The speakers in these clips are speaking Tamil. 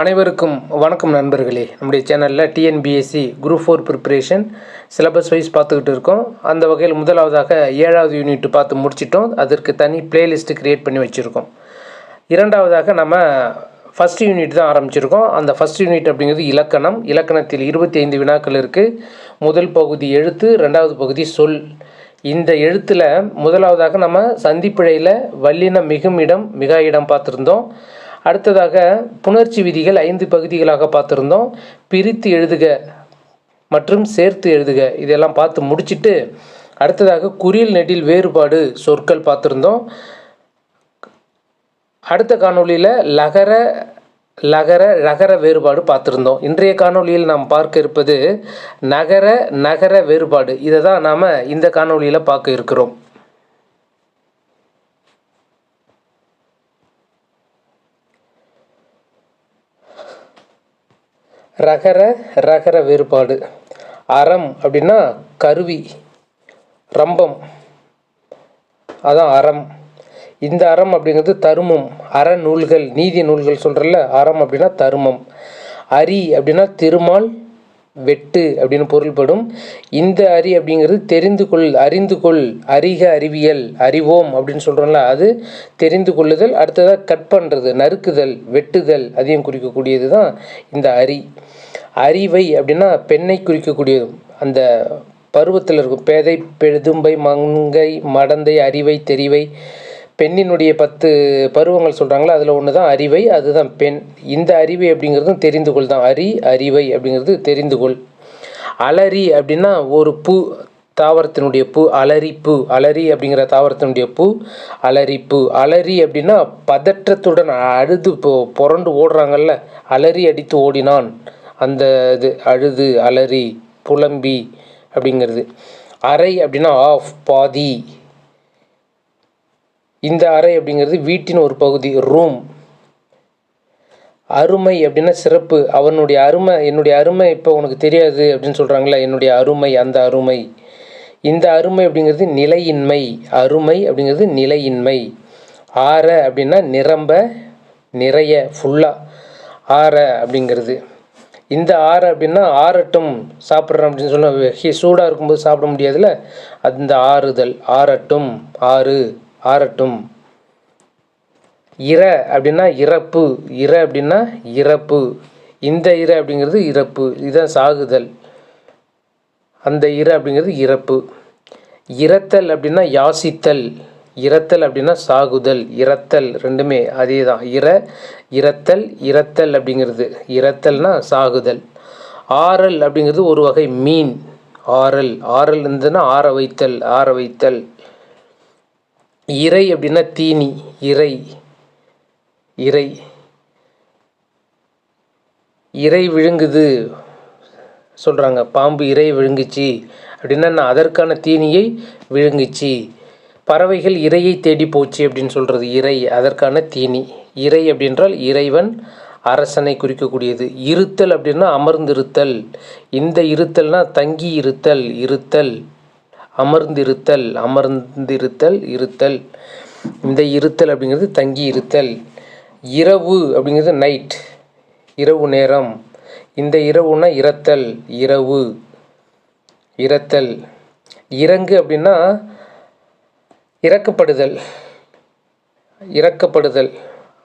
அனைவருக்கும் வணக்கம் நண்பர்களே. நம்முடைய சேனலில் TNPSC group four preparation syllabus wise பார்த்துக்கிட்டு இருக்கோம். அந்த வகையில் முதலாவதாக ஏழாவது யூனிட் பார்த்து முடிச்சிட்டோம். அதற்கு தனி பிளேலிஸ்ட்டு க்ரியேட் பண்ணி வச்சுருக்கோம். இரண்டாவதாக நம்ம ஃபஸ்ட் யூனிட் தான் ஆரம்பிச்சிருக்கோம். அந்த ஃபஸ்ட் யூனிட் அப்படிங்கிறது இலக்கணம். இலக்கணத்தில் இருபத்தி ஐந்து வினாக்கள் இருக்குது முதல் பகுதி எழுத்து ரெண்டாவது பகுதி சொல். இந்த எழுத்தில் முதலாவதாக நம்ம சந்திப்பிழையில் வல்லினம் மிகும் இடம் மிகா இடம் பார்த்துருந்தோம். அடுத்ததாக புணர்ச்சி விதிகள் ஐந்து பகுதிகளாக பார்த்துருந்தோம். பிரித்து எழுதுக மற்றும் சேர்த்து எழுதுக. இதெல்லாம் பார்த்து முடிச்சுட்டு அடுத்ததாக குறியில் நெடில் வேறுபாடு சொற்கள் பார்த்துருந்தோம். அடுத்த காணொளியில் லகர லகர ரகர வேறுபாடு பார்த்துருந்தோம். இன்றைய காணொளியில் நாம் பார்க்க இருப்பது நகர நகர வேறுபாடு. இதை தான் நாம் இந்த காணொளியில் பார்க்க இருக்கிறோம். ரகர ரகர வேறுபாடு. அறம் அப்படின்னா கருவி ரம்பம். அதான் அறம். இந்த அறம் அப்படிங்கிறது தருமம். அற நூல்கள் நீதி நூல்கள் சொல்கிறல்ல அறம் அப்படின்னா தருமம். அரி அப்படின்னா திருமால் வெட்டு அப்படின்னு பொருள்படும். இந்த அறி அப்படிங்கிறது தெரிந்து கொள் அறிந்து கொள் அறிக அறிவியல் அறிவோம் அப்படின்னு சொல்கிறோம்ல அது தெரிந்து கொள்ளுதல் அடுத்ததாக கட் பண்ணுறது நறுக்குதல் வெட்டுதல் அதையும் குறிக்கக்கூடியது தான் இந்த அரி. அறிவை அப்படின்னா பெண்ணை குறிக்கக்கூடியது அந்த பருவத்தில் இருக்கும் பேதை பெதும்பை மங்கை மடந்தை அறிவை தெரிவை பெண்ணினுடைய பத்து பருவங்கள் சொல்கிறாங்களா அதில் ஒன்று தான் அறிவை அதுதான் பெண். இந்த அறிவை அப்படிங்கிறதும் தெரிந்து கொள் தான். அறி அறிவை அப்படிங்கிறது தெரிந்து கொள். அலரி அப்படின்னா ஒரு பூ தாவரத்தினுடைய பூ அலரி பூ. அலரி அப்படிங்கிற தாவரத்தினுடைய பூ அலரி பூ. அலரி அப்படின்னா பதற்றத்துடன் அழுது புரண்டு ஓடுறாங்கல்ல அலறி அடித்து ஓடினான். அந்த இது அழுது அலறி புலம்பி அப்படிங்கிறது. அறை அப்படின்னா ஆஃப் பாதி. இந்த அறை அப்படிங்கிறது வீட்டின் ஒரு பகுதி ரூம் அருமை அப்படின்னா சிறப்பு. அவனுடைய அருமை என்னுடைய அருமை இப்போ உனக்கு தெரியாது அப்படின்னு சொல்கிறாங்களே என்னுடைய அருமை அந்த அருமை. இந்த அருமை அப்படிங்கிறது நிலையின்மை. அருமை அப்படிங்கிறது நிலையின்மை. ஆற அப்படின்னா நிரம்ப நிறைய ஃபுல்லாக ஆற அப்படிங்கிறது. இந்த ஆறு அப்படின்னா ஆறட்டும் சாப்பிட்றேன் அப்படின்னு சொன்னால் சூடாக இருக்கும்போது சாப்பிட முடியாதுல்ல? அந்த ஆறுதல். ஆறட்டும் ஆறு. ஆறட்டும். இற அப்படின்னா இறப்பு. இற அப்படின்னா இறப்பு. இந்த இற அப்படிங்கிறது இறப்பு. இதுதான் சாகுதல். அந்த இற அப்படிங்கிறது இறப்பு. இறத்தல் அப்படின்னா யாசித்தல். இறத்தல் அப்படின்னா சாகுதல். இறத்தல் ரெண்டுமே அதே தான் இற இறத்தல் இறத்தல் அப்படிங்கிறது. இறத்தல்னா சாகுதல். ஆறல் அப்படிங்கிறது ஒரு வகை மீன். ஆறல். ஆறல் இருந்ததுன்னா ஆற வைத்தல் ஆற வைத்தல். இறை அப்படின்னா தீனி இறை இறை. இறை விழுங்குது சொல்கிறாங்க பாம்பு இறை விழுங்குச்சு அப்படின்னா நான் அதற்கான தீனியை விழுங்குச்சு. பறவைகள் இறையை தேடி போச்சு அப்படின்னு சொல்கிறது இறை அதற்கான தீனி. இறை அப்படின்றால் இறைவன் அரசனை குறிக்கக்கூடியது. இருத்தல் அப்படின்னா அமர்ந்திருத்தல். இந்த இருத்தல்னா தங்கி இருத்தல் இருத்தல். அமர்ந்திருத்தல் அமர்ந்திருத்தல் இருத்தல். இந்த இருத்தல் அப்படிங்கிறது தங்கி இருத்தல். இரவு அப்படிங்கிறது நைட் இரவு நேரம். இந்த இரவுனா இரத்தல் இரவு இரத்தல். இறங்கு அப்படின்னா இறக்கப்படுதல் இறக்கப்படுதல்.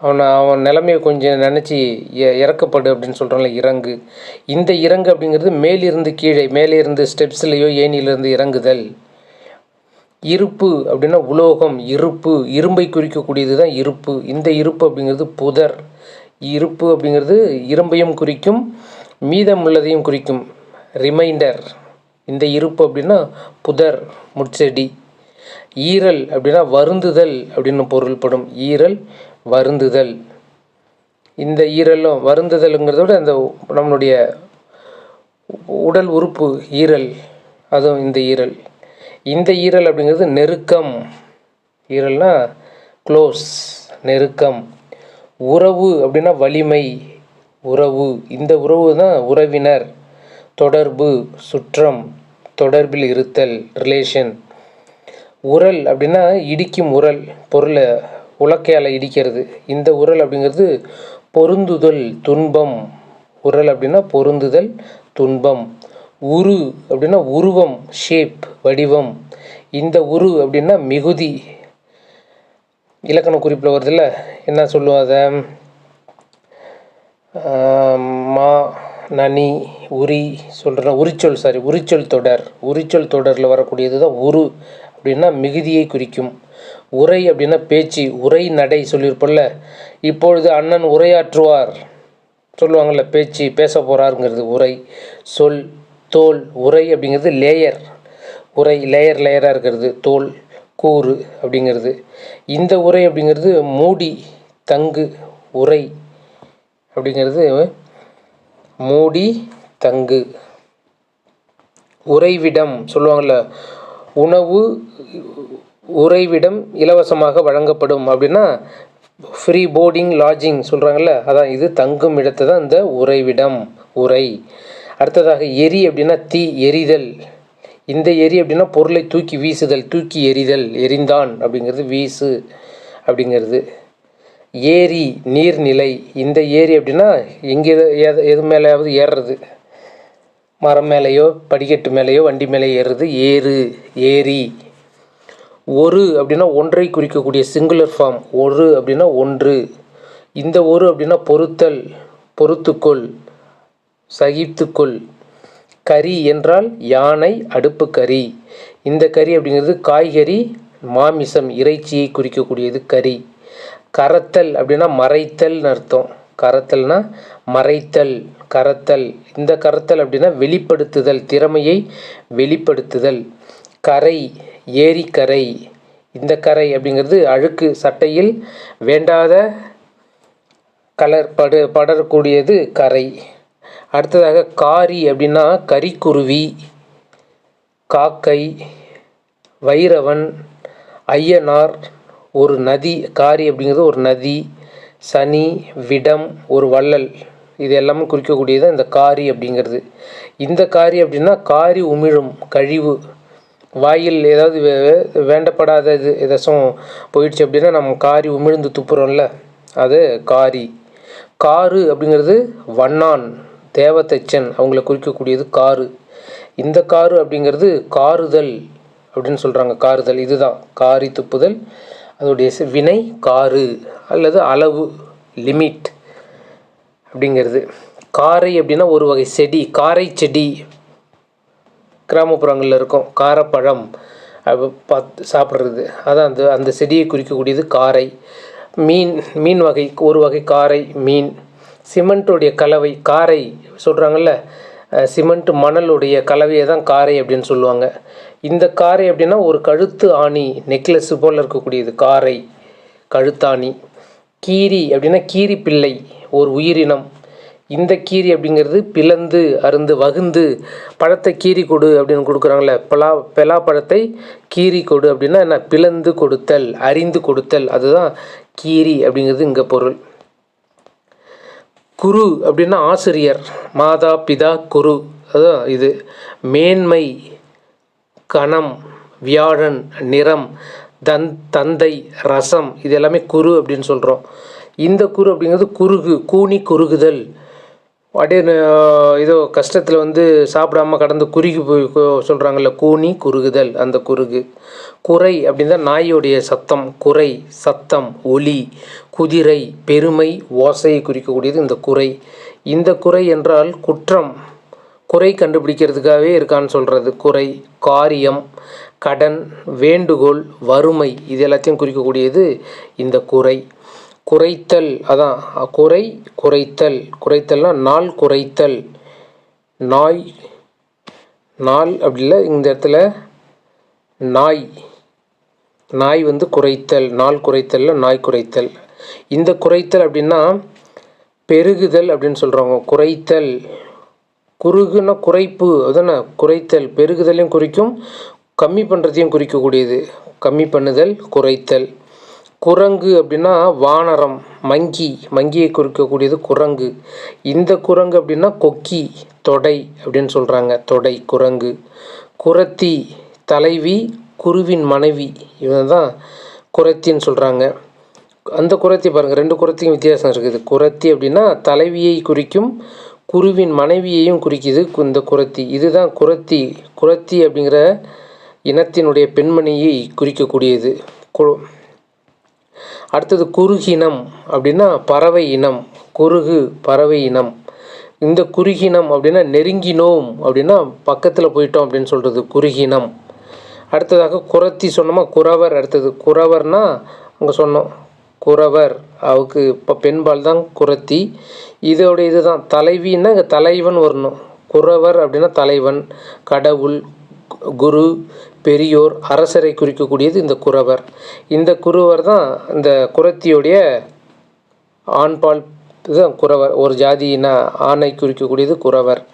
அவனை அவன் நிலைமையை கொஞ்சம் நினச்சி இறக்கப்படு அப்படின்னு சொல்கிறான்ல இறங்கு. இந்த இறங்கு அப்படிங்கிறது மேலிருந்து கீழே மேலே இருந்து ஸ்டெப்ஸ்லேயோ ஏனியிலிருந்து இறங்குதல். இருப்பு அப்படின்னா உலோகம் இருப்பு. இரும்பை குறிக்கக்கூடியது தான் இருப்பு. இந்த இருப்பு அப்படிங்கிறது புதர். இருப்பு அப்படிங்கிறது இரும்பையும் குறிக்கும் மீதம் உள்ளதையும் குறிக்கும். ரிமைண்டர். இந்த இருப்பு அப்படின்னா புதர் முட்செடி. ஈரல் அப்படின்னா வருந்துதல் அப்படின்னு பொருள்படும். ஈரல் வருந்துதல். இந்த ஈரலும் வருந்துதலுங்கிறத விட அந்த நம்மளுடைய உடல் உறுப்பு ஈரல் அதுவும் இந்த ஈரல். இந்த ஈரல் அப்படிங்கிறது நெருக்கம். ஈரல்னா க்ளோஸ் நெருக்கம். உறவு அப்படின்னா வலிமை உறவு. இந்த உறவு தான் உறவினர் தொடர்பு சுற்றம் தொடர்பில் இருத்தல் ரிலேஷன் உரல் அப்படின்னா இடிக்கும் உரல் பொருளை உலக்கையால் இடிக்கிறது. இந்த உரல் அப்படிங்கிறது பொருந்துதல் துன்பம். உரல் அப்படின்னா பொருந்துதல் துன்பம். உரு அப்படின்னா உருவம் ஷேப் வடிவம். இந்த உரு அப்படின்னா மிகுதி. இலக்கண குறிப்பில் வருதில்ல என்ன சொல்லுவோம் அதை? மா நனி உரி சொல்கிற உரிச்சொல் சாரி உரிச்சொல் தொடர். உரிச்சொல் தொடரில் வரக்கூடியது தான் உரு அப்படின்னா மிகுதியை குறிக்கும். உரை அப்படின்னா பேச்சு உரை நடை சொல்லியிருப்போம்ல. இப்பொழுது அண்ணன் உரையாற்றுவார். சொல்லுவாங்கள்ல பேச்சு பேச போகிறாருங்கிறது உரை சொல் தோல் உரை அப்படிங்கிறது லேயர் உரை லேயர் லேயராக இருக்கிறது தோல் கூறு அப்படிங்கிறது. இந்த உரை அப்படிங்கிறது மூடி தங்கு உரை அப்படிங்கிறது மூடி தங்கு. உறைவிடம் சொல்லுவாங்கள்ல உணவு உறைவிடம் இலவசமாக வழங்கப்படும் அப்படின்னா ஃப்ரீ போர்டிங் லாட்ஜிங் சொல்கிறாங்கல்ல அதான் இது தங்கும் இடத்தை தான் இந்த உறைவிடம் உரை அடுத்ததாக எரி அப்படின்னா தீ எரிதல். இந்த எரி அப்படின்னா பொருளை தூக்கி வீசுதல் தூக்கி எறிதல் எரிந்தான் அப்படிங்கிறது வீசு அப்படிங்கிறது. ஏரி நீர்நிலை இந்த ஏரி அப்படின்னா எங்கே எது எது மேலேயாவது ஏறுறது? மரம் மேலேயோ படிக்கட்டு மேலேயோ வண்டி மேலே ஏறுறது ஏறு ஏரி. ஒரு அப்படின்னா ஒன்றை குறிக்கக்கூடிய சிங்குலர் ஃபார்ம் ஒரு அப்படின்னா ஒன்று. இந்த ஒரு அப்படின்னா பொறுத்தல் பொறுத்துக்கொள் சகித்துக்கொள். கறி என்றால் யானை அடுப்பு கறி. இந்த கறி அப்படிங்கிறது காய்கறி மாமிசம் இறைச்சியை குறிக்கக்கூடியது கறி. கரத்தல் அப்படின்னா மறைத்தல்னு அர்த்தம். கரத்தல்னா மறைத்தல் கரத்தல். இந்த கரத்தல் அப்படின்னா வெளிப்படுத்துதல் திறமையை வெளிப்படுத்துதல். கரை ஏரிக்கரை. இந்த கரை அப்படிங்கிறது அழுக்கு சட்டையில் வேண்டாத கலர் படு படரக்கூடியது கரை. அடுத்ததாக காரி அப்படின்னா கரிக்குருவி காக்கை வைரவன் ஐயனார் ஒரு நதி. காரி அப்படிங்கிறது ஒரு நதி சனி விடம் ஒரு வள்ளல். இது எல்லாமே குறிக்கக்கூடியது இந்த காரி அப்படிங்கிறது. இந்த காரி அப்படின்னா காரி உமிழும் கழிவு. வாயில் ஏதாவது வே- வே- வேண்டப்படாத இது ஏதாச்சும் போயிடுச்சு அப்படின்னா நம்ம காரி உமிழ்ந்து துப்புறோம்ல. அது காரி. காரு அப்படிங்கிறது வண்ணான் தேவதச்சன் அவங்கள குறிக்கக்கூடியது காரு. இந்த காரு அப்படிங்கிறது காருதல் அப்படின்னு சொல்கிறாங்க காருதல் இதுதான். காரி துப்புதல் அதோடைய வினை காரு அல்லது அளவு லிமிட் அப்படிங்கிறது. காரை அப்படின்னா ஒரு வகை செடி காரை செடி கிராமப்புறங்களில் இருக்கும். காரப்பழம் பார்த்து சாப்பிட்றது. அதான் அந்த அந்த செடியை குறிக்கக்கூடியது காரை. மீன் மீன் வகை ஒரு வகை காரை மீன். சிமெண்ட்டுடைய கலவை காரை சொல்கிறாங்கல்ல சிமெண்ட் மணலுடைய கலவையை தான் காரை அப்படின்னு சொல்லுவாங்க. இந்த காரை அப்படின்னா ஒரு கழுத்து ஆணி நெக்லஸ் போல் இருக்கக்கூடியது காரை கழுத்தாணி. கீரி அப்படின்னா கீரி பிள்ளை ஒரு உயிரினம். இந்த கீரி அப்படிங்கிறது பிளந்து அருந்து வகுந்து பழத்தை கீரி கொடு அப்படின்னு கொடுக்குறாங்களே பலா பெலா பழத்தை கீரி கொடு அப்படின்னா என்ன? பிளந்து கொடுத்தல் அறிந்து கொடுத்தல். அதுதான் கீரி அப்படிங்கிறது இங்கே பொருள். குரு அப்படின்னா ஆசிரியர் மாதா பிதா குரு. அதுதான் இது. மேன்மை கணம் வியாழன் நிறம் தன் தந்தை ரசம். இது எல்லாமே குரு அப்படின்னு சொல்கிறோம் இந்த குரு அப்படிங்கிறது குறுகு கூனி குறுகுதல். அப்படியே இதோ கஷ்டத்தில் வந்து சாப்பிடாம கடந்து குறுகி போய் சொல்கிறாங்கல்ல கூனி குறுகுதல் அந்த குறுகு. குறை அப்படின்னா நாயோடைய சத்தம். குறை சத்தம் ஒலி குதிரை பெருமை ஓசையை குறிக்கக்கூடியது இந்த குறை. இந்த குறை என்றால் குற்றம். குறை கண்டுபிடிக்கிறதுக்காகவே இருக்கான்னு சொல்கிறது குறை காரியம் கடன் வேண்டுகோள் வறுமை இது எல்லாத்தையும் குறிக்கக்கூடியது இந்த குறை. குறைத்தல் அதான் குறை குறைத்தல். குறைத்தல்னா நாள் குறைத்தல். நாய் நாள் அப்படி இல்லை இந்த இடத்துல நாய். நாய் வந்து குறைத்தல். நாள் குறைத்தல்ல நாய் குறைத்தல். இந்த குறைத்தல் அப்படின்னா பெருகுதல் அப்படின்னு சொல்கிறாங்க குறைத்தல். குறுகுன்னா குறைப்பு அதானே? குறைத்தல். பெருகுதலையும் குறிக்கும் கம்மி பண்ணுறதையும் குறிக்கக்கூடியது. கம்மி பண்ணுதல் குறைத்தல். குரங்கு அப்படின்னா வானரம் மங்கி. மங்கியை குறிக்கக்கூடியது குரங்கு. இந்த குரங்கு அப்படின்னா கொக்கி தொடை அப்படின்னு சொல்கிறாங்க தொடை குரங்கு. குரத்தி தலைவி குருவின் மனைவி. இவன் தான் குரத்தின்னு சொல்கிறாங்க அந்த குரத்தி பாருங்கள் ரெண்டு குரத்திக்கும் வித்தியாசம் இருக்குது. குரத்தி அப்படின்னா தலைவியை குறிக்கும் குருவின் மனைவியையும் குறிக்குது கு- இந்த குரத்தி. இதுதான் குரத்தி. குரத்தி அப்படிங்கிற இனத்தினுடைய பெண்மணியை குறிக்கக்கூடியது. கு- அடுத்தது குறுகினம் அப்படின்னா பறவை இனம் குறுகு பறவை இனம். இந்த குறுகினம் அப்படின்னா நெருங்கினோம் அப்படின்னா பக்கத்தில் போயிட்டோம் அப்படின்னு சொல்கிறது குறுகினம். அடுத்ததாக குரத்தி சொன்னோமா குறவர் அடுத்தது. குறவர்னா அங்கே சொன்னோம் குறவர். அவருக்கு இப்போ பெண்பால் தான் குரத்தி இதோட இதுதான் தலைவின்னா இங்கே தலைவன் வரணும். குறவர் அப்படின்னா தலைவன் கடவுள் குரு பெரியோர் அரசரை குறிக்கக்கூடியது இந்த குறவர். இந்த குருவர் தான் இந்த குரத்தியுடைய ஆண்பால் இதுதான் குறவர். ஒரு ஜாதியின ஆணை குறிக்கக்கூடியது குறவர்.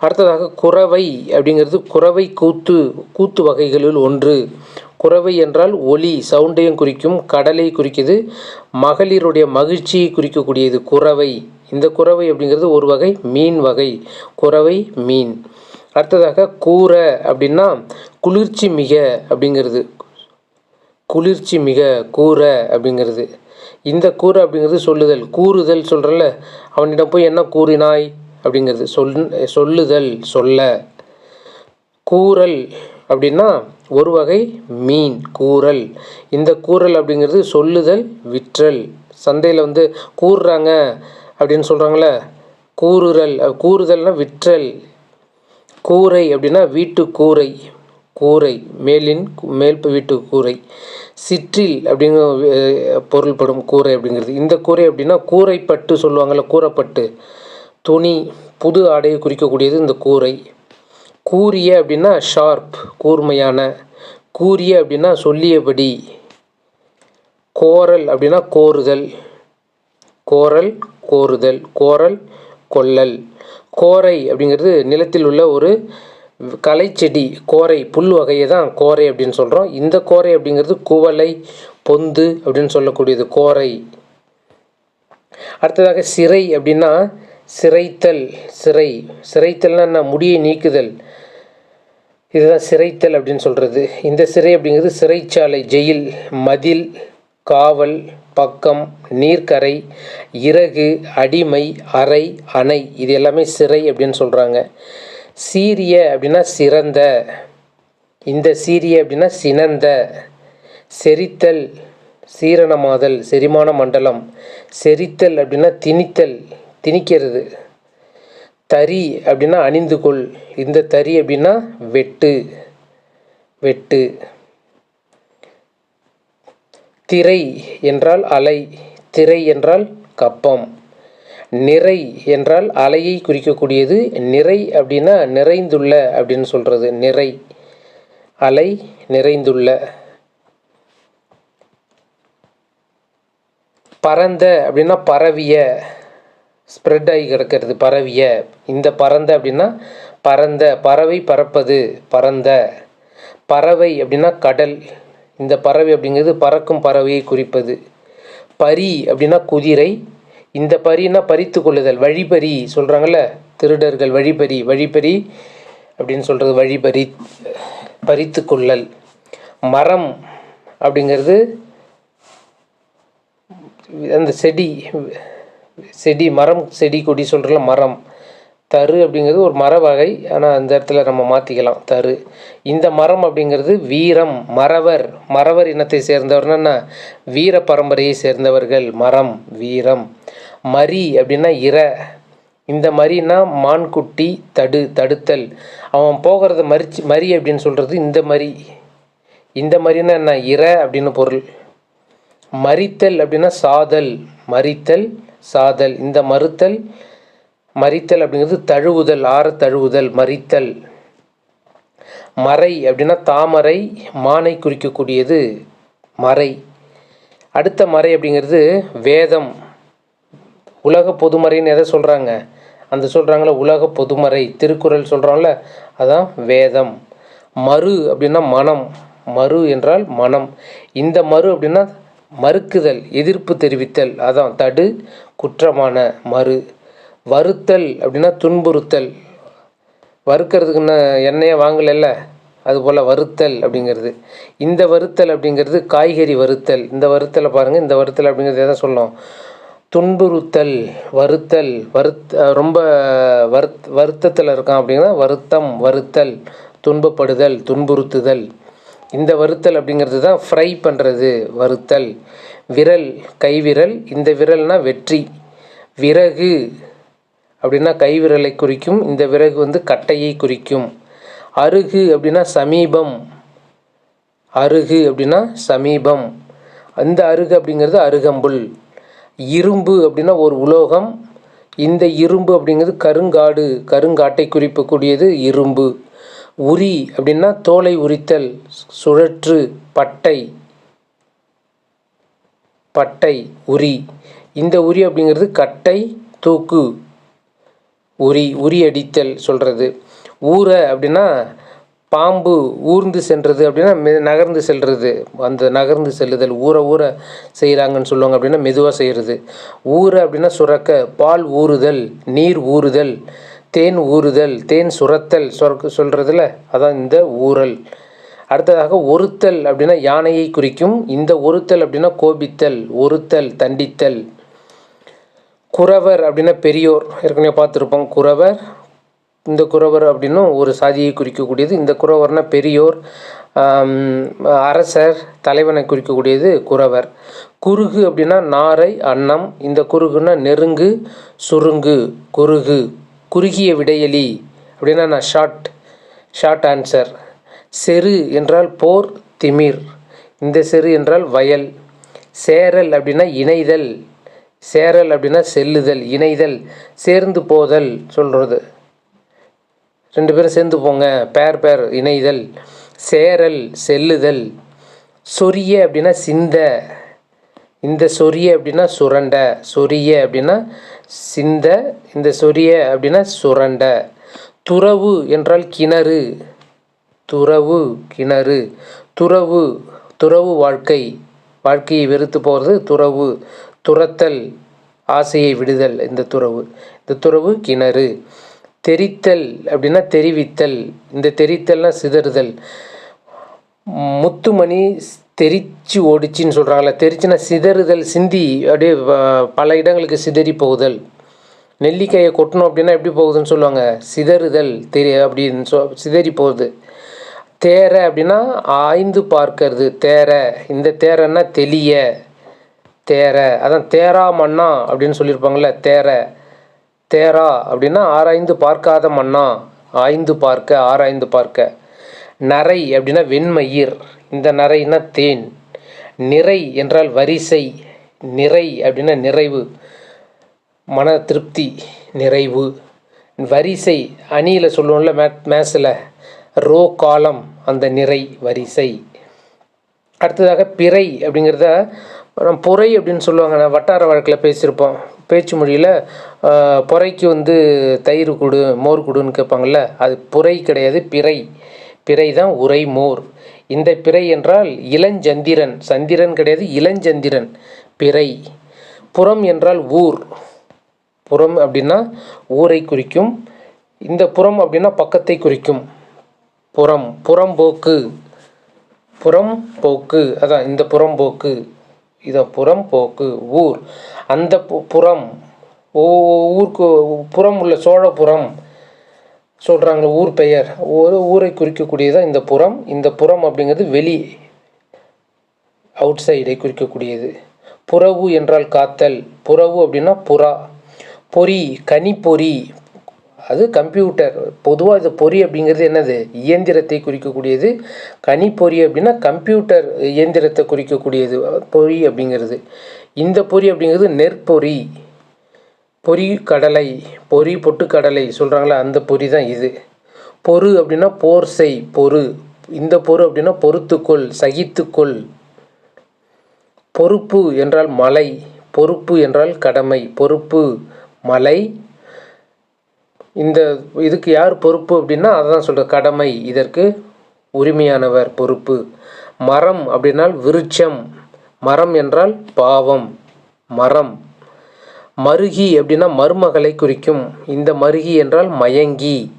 அடுத்ததாக குறவை அப்படிங்கிறது குறவை கூத்து கூத்து வகைகளில் ஒன்று. குறவை என்றால் ஒலி சவுண்டையும் குறிக்கும் கடலை குறிக்குது மகளிருடைய மகிழ்ச்சியை குறிக்கக்கூடியது குறவை. இந்த குறவை அப்படிங்கிறது ஒரு வகை மீன் வகை. குறவை மீன். அடுத்ததாக கூரை அப்படின்னா குளிர்ச்சி மிக அப்படிங்கிறது. குளிர்ச்சி மிக கூற அப்படிங்கிறது. இந்த கூரை அப்படிங்கிறது சொல்லுதல். கூறுதல் சொல்கிறல்ல அவனிடம் போய் என்ன கூறினாய் அப்படிங்கிறது. சொல் சொல்லுதல் சொல்ல. கூறல் அப்படின்னா ஒரு வகை மீன் கூறல். இந்த கூறல் அப்படிங்கிறது சொல்லுதல் விற்றல். சந்தையில் வந்து கூறுறாங்க அப்படின்னு சொல்கிறாங்களே கூறுறல் கூறுதல்னால் விற்றல். கூரை அப்படின்னா வீட்டு கூரை கூரை மேலின் மேல் வீட்டு கூரை சிற்றில் அப்படிங்கிற பொருள்படும் கூரை அப்படிங்கிறது. இந்த கூரை அப்படின்னா கூரைப்பட்டு சொல்லுவாங்கள்ல கூரைப்பட்டு. துணி புது ஆடையை குறிக்கக்கூடியது இந்த கூரை. கூரிய அப்படின்னா ஷார்ப் கூர்மையான. கூரிய அப்படின்னா சொல்லியபடி. கோரல் அப்படின்னா கோருதல். கோரல் கோருதல். கோரல் கொள்ளல். கோரை அப்படிங்கிறது நிலத்தில் உள்ள ஒரு கலைச்செடி கோரை புல் வகையை தான் கோரை அப்படின்னு சொல்கிறோம் இந்த கோரை அப்படிங்கிறது குவளை பொந்து அப்படின்னு சொல்லக்கூடியது கோரை. அடுத்ததாக சிறை அப்படின்னா சிறைத்தல் சிறை. சிறைத்தல்னா என்ன? முடியை நீக்குதல். இதுதான் சிறைத்தல் அப்படின்னு சொல்கிறது இந்த சிறை அப்படிங்கிறது சிறைச்சாலை ஜெயில் மதில் காவல் பக்கம் நீர்க்கரை இறகு அடிமை அறை அணை இது எல்லாமே சிறை அப்படின்னு சொல்கிறாங்க சீரிய அப்படின்னா சிறந்த. இந்த சீரிய அப்படின்னா சினந்த. செரித்தல் சீரணமாதல் செரிமான மண்டலம். செரித்தல் அப்படின்னா திணித்தல் திணிக்கிறது. தறி அப்படின்னா அணிந்து கொள் இந்த தறி அப்படின்னா வெட்டு. வெட்டு. திரை என்றால் அலை திரை என்றால் கப்பம். நிறை என்றால் அலையை குறிக்கக்கூடியது நிறை அப்படின்னா நிறைந்துள்ள அப்படின்னு சொல்கிறது நிறை. அலை நிறைந்துள்ள. பரந்த அப்படின்னா பரவிய ஸ்ப்ரெட் ஆகி கிடக்கிறது பரவிய. இந்த பரந்த அப்படின்னா பரந்த பறவை பறப்பது பரந்த. பறவை அப்படின்னா கடல். இந்த பறவை அப்படிங்கிறது பறக்கும் பறவையை குறிப்பது. பரி அப்படின்னா குதிரை. இந்த பரினா பறித்து கொள்ளுதல் வழிபறி சொல்கிறாங்கல்ல திருடர்கள் வழிபறி வழிபறி அப்படின்னு சொல்கிறது வழிபறி பறித்து கொள்ளல். மரம் அப்படிங்கிறது அந்த செடி செடி மரம் செடி கொடி சொல்கிறல மரம். தரு அப்படிங்கிறது ஒரு மர வகை. ஆனால் அந்த இடத்துல நம்ம மாற்றிக்கலாம் தரு. இந்த மரம் அப்படிங்கிறது வீரம் மறவர். மறவர் இனத்தை சேர்ந்தவர்னா என்ன? வீர பரம்பரையை சேர்ந்தவர்கள். மரம் வீரம். மரி அப்படின்னா இர இந்த மரினா மான்குட்டி தடு தடுத்தல். அவன் போகிறத மறிச்சு மரி அப்படின்னு சொல்கிறது இந்த மரி இந்த மரினா என்ன? இர அப்படின்னு பொருள். மறித்தல் அப்படின்னா சாதல். மறித்தல் சாதல். இந்த மறுத்தல் மறித்தல் அப்படிங்கிறது தழுவுதல் ஆற தழுவுதல் மறித்தல் மறை அப்படின்னா தாமரை மானை குறிக்கக்கூடியது மறை. அடுத்த மறை அப்படிங்கிறது வேதம். உலக பொதுமறைன்னு எதை சொல்கிறாங்க அந்த சொல்கிறாங்களே உலக பொதுமறை. திருக்குறள் சொல்கிறோம்ல அதான் வேதம். மறு அப்படின்னா மனம். மறு என்றால் மனம். இந்த மறு அப்படின்னா மறுக்குதல் எதிர்ப்பு தெரிவித்தல். அதான் தடு குற்றமான மறு. வருத்தல் அப்படின்னா துன்புறுத்தல். வறுக்கிறதுக்குன்னு எண்ணெயை வாங்கலைல்ல? அதுபோல் வறுத்தல் அப்படிங்கிறது. இந்த வறுத்தல் அப்படிங்கிறது காய்கறி வறுத்தல். இந்த வறுத்தலை பாருங்கள் இந்த வறுத்தல் அப்படிங்கிறது எதை சொல்லும் துன்புறுத்தல் வருத்தல் வருத் ரொம்ப வருத் வருத்தத்தில் இருக்கான் அப்படின்னா வருத்தம் வருத்தல் துன்பப்படுதல் துன்புறுத்துதல். இந்த வருத்தல் அப்படிங்கிறது தான் ஃப்ரை பண்ணுறது வறுத்தல். விரல் கைவிரல். இந்த விரல்னால் வெற்றி. விறகு அப்படின்னா கைவிரலை குறிக்கும் இந்த விறகு வந்து கட்டையை குறிக்கும். அருகு அப்படின்னா சமீபம். அருகு அப்படின்னா சமீபம். அந்த அருகு அப்படிங்கிறது அருகம்புல். இரும்பு அப்படின்னா ஒரு உலோகம். இந்த இரும்பு அப்படிங்கிறது கருங்காடு கருங்காட்டை குறிக்கக்கூடியது இரும்பு. உரி அப்படின்னா தோலை உரித்தல் சுழற்று பட்டை. பட்டை உரி. இந்த உரி அப்படிங்கிறது கட்டை தூக்கு. உரி உரி அடித்தல் சொல்கிறது ஊற அப்படின்னா பாம்பு ஊர்ந்து சென்றது அப்படின்னா மெ நகர்ந்து செல்வது அந்த நகர்ந்து செல்லுதல் ஊற ஊற செய்கிறாங்கன்னு சொல்லுவாங்க அப்படின்னா மெதுவாக செய்கிறது ஊற அப்படின்னா சுரக்க பால் ஊறுதல் நீர் ஊறுதல் தேன் ஊறுதல் தேன் சுரத்தல் சொற்க சொல்கிறதுல அதான் இந்த ஊறல். அடுத்ததாக ஒருத்தல் அப்படின்னா யானையை குறிக்கும். இந்த ஒருத்தல் அப்படின்னா கோபித்தல் ஒருத்தல் தண்டித்தல். குறவர் அப்படின்னா பெரியோர். ஏற்கனவே பார்த்துருப்போம் குறவர். இந்த குறவர் அப்படின்னும் ஒரு சாதியை குறிக்கக்கூடியது. இந்த குறவர்னா பெரியோர் அரசர் தலைவனை குறிக்கக்கூடியது குறவர். குறுகு அப்படின்னா நாரை அன்னம். இந்த குறுகுன்னா நெருங்கு சுருங்கு குறுகு. குறுகிய விடையலி அப்படின்னா நான் ஷார்ட் ஷார்ட் ஆன்சர் செரு என்றால் போர் திமிர். இந்த செரு என்றால் வயல். சேரல் அப்படின்னா இணைதல். சேரல் அப்படின்னா செல்லுதல் இணைதல் சேர்ந்து போதல் சொல்கிறது ரெண்டு பேரும் சேர்ந்து போங்க. பேர் பேர் இணைதல் சேரல் செல்லுதல். சொரிய அப்படின்னா சிந்த. இந்த சொரிய அப்படின்னா சுரண்ட. சொரிய அப்படின்னா சிந்த. இந்த சொரிய அப்படின்னா சுரண்ட. துறவு என்றால் கிணறு. துறவு கிணறு. துறவு துறவு வாழ்க்கை. வாழ்க்கையை வெறுத்து போகிறது துறவு. துரத்தல் ஆசையை விடுதல் இந்த துறவு. இந்த துறவு கிணறு. தெரித்தல் அப்படின்னா தெரிவித்தல். இந்த தெரித்தல்னால் சிதறுதல். முத்துமணி தெரிச்சு ஓடிச்சின்னு சொல்கிறாங்களே தெரிச்சுன்னா சிதறுதல் சிந்தி அப்படியே பல இடங்களுக்கு சிதறி போகுதல். நெல்லிக்காயை கொட்டணும் அப்படின்னா எப்படி போகுதுன்னு சொல்லுவாங்க? சிதறுதல் தெரி அப்படின்னு சொ சிதறி போகுது. தேரை அப்படின்னா ஆய்ந்து பார்க்கறது. தேரை. இந்த தேரைன்னா தெளிய. தேர அதான் தேரா மன்னா அப்படின்னு சொல்லியிருப்பாங்கள்ல தேர தேரா அப்படின்னா ஆராய்ந்து பார்க்காத மன்னா ஆய்ந்து பார்க்க ஆராய்ந்து பார்க்க. நரை அப்படின்னா வெண்மயிர். இந்த நரைன்னா தேன். நிறை என்றால் வரிசை. நிறை அப்படின்னா நிறைவு. மன திருப்தி நிறைவு. வரிசை அணியில் சொல்லுவோம்ல மே மேத்ஸில் ரோ காலம் அந்த நிறை வரிசை. அடுத்ததாக பிறை அப்படிங்கிறத நம்ம பொறை அப்படின்னு சொல்லுவாங்க. வட்டார வழக்கில் பேசியிருப்போம். பேச்சு மொழியில் பொறைக்கு வந்து தயிர் கொடு மோர் கொடுன்னு கேட்பாங்கள்ல அது புரை கிடையாது பிறை. பிறை தான் உரை மோர். இந்த பிறை என்றால் இளஞ்சந்திரன். சந்திரன் கிடையாது இளஞ்சந்திரன். பிறை. புறம் என்றால் ஊர். புறம் அப்படின்னா ஊரை குறிக்கும். இந்த புறம் அப்படின்னா பக்கத்தை குறிக்கும். புறம். புறம்போக்கு புறம் போக்கு. அதான் இந்த புறம்போக்கு இதை புறம் போக்கு ஊர். அந்த பு- புறம் ஓ ஊருக்கு புறம் உள்ள சோழபுரம் சொல்கிறாங்க ஊர் பெயர். ஒரு ஊரை குறிக்கக்கூடியதான் இந்த புறம்? இந்த புறம் அப்படிங்கிறது வெளி அவுட் சைடை குறிக்கக்கூடியது. புறவு என்றால் காத்தல். புறவு அப்படின்னா புறா. பொறி கனிப்பொறி அது கம்ப்யூட்டர். பொதுவாக இது பொறி அப்படிங்கிறது என்னது? இயந்திரத்தை குறிக்கக்கூடியது. கனிப்பொறி அப்படின்னா கம்ப்யூட்டர் இயந்திரத்தை குறிக்கக்கூடியது. பொறி அப்படிங்கிறது. இந்த பொறி அப்படிங்கிறது நெற்பொறி. பொறி கடலை. பொறி பொட்டுக்கடலை சொல்கிறாங்களா அந்த பொறி தான் இது. பொறு அப்படின்னா போர் செய் பொறு. இந்த பொறு அப்படின்னா பொறுத்துக்கொள் சகித்துக்கொள். பொறுப்பு என்றால் மலை. பொறுப்பு என்றால் கடமை. பொறுப்பு மலை இந்த இதுக்கு யார் பொறுப்பு அப்படின்னா அதை தான் சொல்கிற கடமை. இதற்கு உரிமையானவர் பொறுப்பு. மரம் அப்படின்னால் விருட்சம். மரம் என்றால் பாவம். மரம். மருகி அப்படின்னா மருமகளை குறிக்கும். இந்த மருகி என்றால் மயங்கி.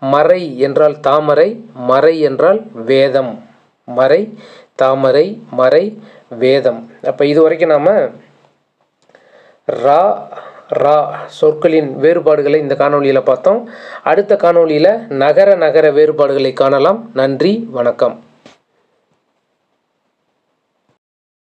மறை என்றால் தாமரை. மறை என்றால் வேதம். மறை தாமரை மறை வேதம். அப்போ இது வரைக்கும் நாம் ரா ரா சொற்களின் வேறுபாடுகளை இந்த காணொளியில் பார்த்தோம். அடுத்த காணொளியில் நகர நகர வேறுபாடுகளை காணலாம். நன்றி வணக்கம்.